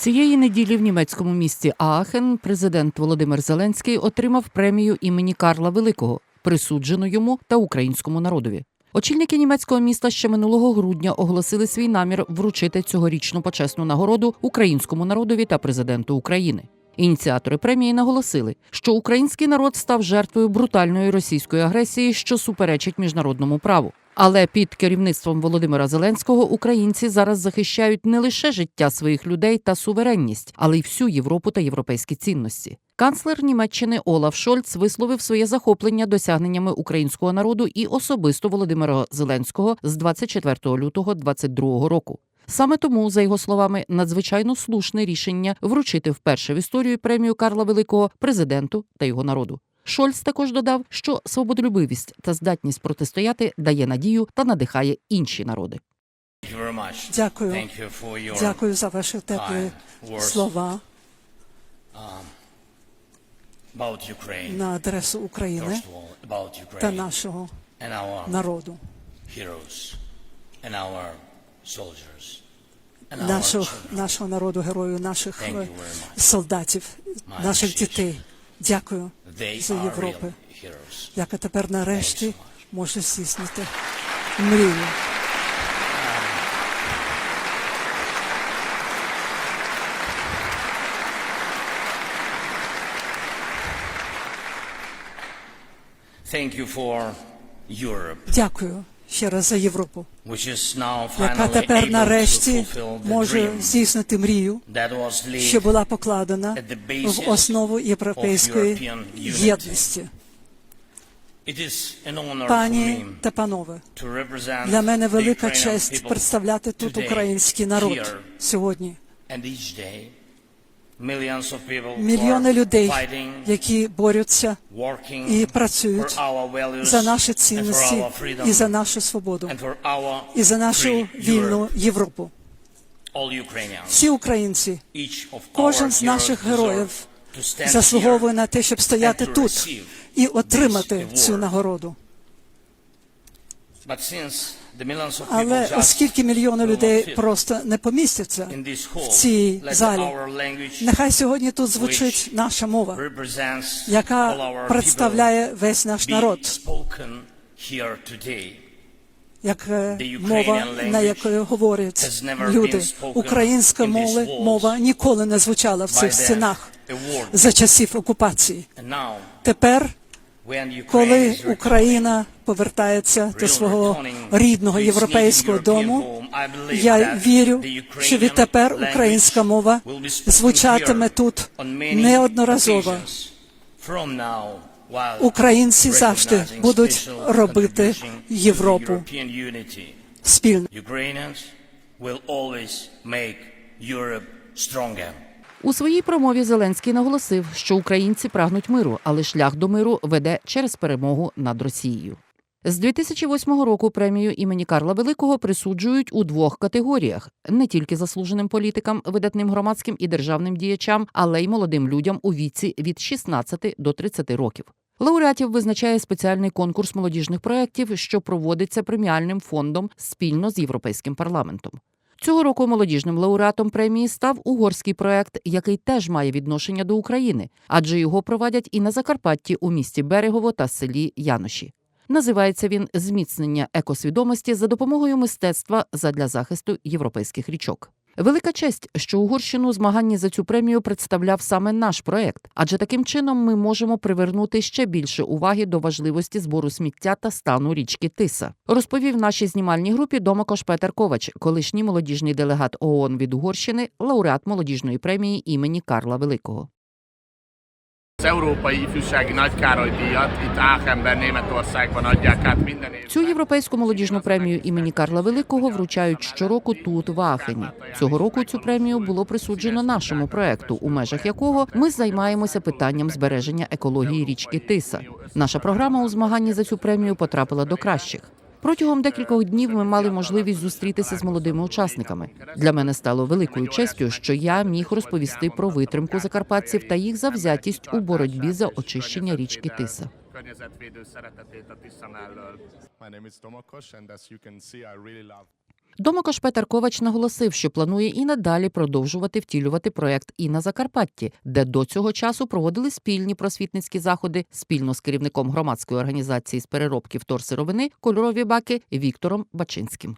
Цієї неділі в німецькому місті Аахен президент Володимир Зеленський отримав премію імені Карла Великого, присуджену йому та українському народові. Очільники німецького міста ще минулого грудня оголосили свій намір вручити цьогорічну почесну нагороду українському народові та президенту України. Ініціатори премії наголосили, що український народ став жертвою брутальної російської агресії, що суперечить міжнародному праву. Але під керівництвом Володимира Зеленського українці зараз захищають не лише життя своїх людей та суверенність, але й всю Європу та європейські цінності. Канцлер Німеччини Олаф Шольц висловив своє захоплення досягненнями українського народу і особисто Володимира Зеленського з 24 лютого 2022 року. Саме тому, за його словами, надзвичайно слушне рішення вручити вперше в історію премію Карла Великого президенту та його народу. Шольц також додав, що свободолюбивість та здатність протистояти дає надію та надихає інші народи. Дякую. Дякую за ваші теплі слова на адресу України та нашого народу, heroes and our soldiers нашого, нашого народу, герою, наших солдатів, наших дітей. Дякую за Європи. Яка тепер нарешті може здійснити мрію. Дякую ще раз за Європу, яка тепер нарешті може здійснити мрію, що була покладена в основу європейської єдності. Пані та панове, для мене велика честь представляти тут український народ сьогодні. Мільйони людей, які борються і працюють за наші цінності і за нашу свободу, і за нашу вільну Європу. Всі українці, кожен з наших героїв заслуговує на те, щоб стояти тут і отримати цю нагороду. Але оскільки мільйони людей просто не помістяться в цій залі, нехай сьогодні тут звучить наша мова, яка представляє весь наш народ, як е, мова, на якої говорять люди. Українська мови, мова ніколи не звучала в цих стінах за часів окупації. Тепер, коли Україна повертається до свого рідного європейського дому, я вірю, що відтепер українська мова звучатиме тут неодноразово. Українці завжди будуть робити Європу спільно. У своїй промові Зеленський наголосив, що українці прагнуть миру, але шлях до миру веде через перемогу над Росією. З 2008 року премію імені Карла Великого присуджують у двох категоріях: не тільки заслуженим політикам, видатним громадським і державним діячам, але й молодим людям у віці від 16 до 30 років. Лауреатів визначає спеціальний конкурс молодіжних проєктів, що проводиться преміальним фондом спільно з європейським парламентом. Цього року молодіжним лауреатом премії став угорський проект, який теж має відношення до України, адже його проводять і на Закарпатті у місті Берегово та селі Яноші. Називається він Зміцнення екосвідомості за допомогою мистецтва задля захисту європейських річок. Велика честь, що Угорщину у змаганні за цю премію представляв саме наш проект, адже таким чином ми можемо привернути ще більше уваги до важливості збору сміття та стану річки Тиса. Розповів нашій знімальній групі Домакош Петер Ковач, колишній молодіжний делегат ООН від Угорщини, лауреат молодіжної премії імені Карла Великого. Az Európai Ifjúsági Nagykároly díjat itt Aachenben, Németországban adják át minden évben. Цю європейську молодіжну премію імені Карла Великого вручають щороку тут, в Аахені. Цього року цю премію було присуджено нашому проекту, у межах якого ми займаємося питанням збереження екології річки Тиса. Наша програма у змаганні за цю премію потрапила до кращих. Протягом декількох днів ми мали можливість зустрітися з молодими учасниками. Для мене стало великою честю, що я міг розповісти про витримку закарпатців та їх завзятість у боротьбі за очищення річки Тиса. My name is Домакош Петер наголосив, що планує і надалі продовжувати втілювати проект і на Закарпатті, де до цього часу проводили спільні просвітницькі заходи спільно з керівником громадської організації з переробки вторсировини кольорові баки Віктором Бачинським.